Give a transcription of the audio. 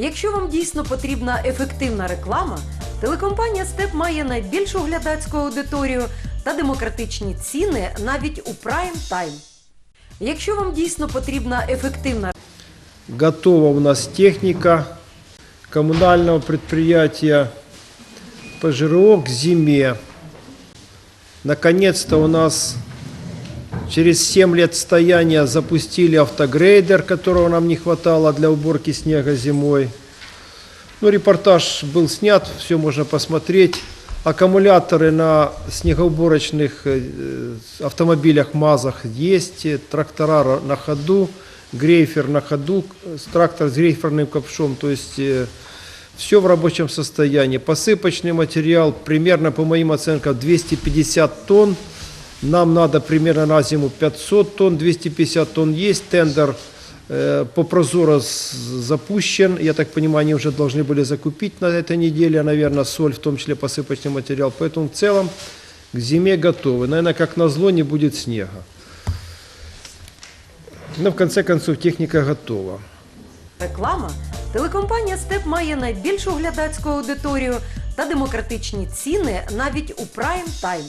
Якщо вам дійсно потрібна ефективна реклама, телекомпанія Степ має найбільшу глядацьку аудиторію та демократичні ціни навіть у прайм тайм. Якщо вам дійсно потрібна ефективна Готова у нас техника коммунального предприятия ПЖРО к зиме. Наконец-то у нас через 7 лет стояния запустили автогрейдер, которого нам не хватало для уборки снега зимой. Ну, репортаж был снят, все можно посмотреть. Аккумуляторы на снегоуборочных э, автомобилях МАЗах есть, э, трактора ра- на ходу, грейфер на ходу, э, трактор с грейферным ковшом, то есть все в рабочем состоянии. Посыпочный материал примерно, по моим оценкам, 250 тонн. Нам надо примерно на зиму 500 тонн, 250 тонн есть. Тендер э, по Прозоро с- запущен. Я так понимаю, они уже должны были закупить на этой неделе, наверное, соль, в том числе посыпочный материал. Поэтому в целом к зиме готовы. Наверное, как назло, не будет снега. Но в конце концов техника готова. реклама, телекомпанія Степ має найбільшу глядацьку аудиторію та демократичні ціни навіть у прайм тайм.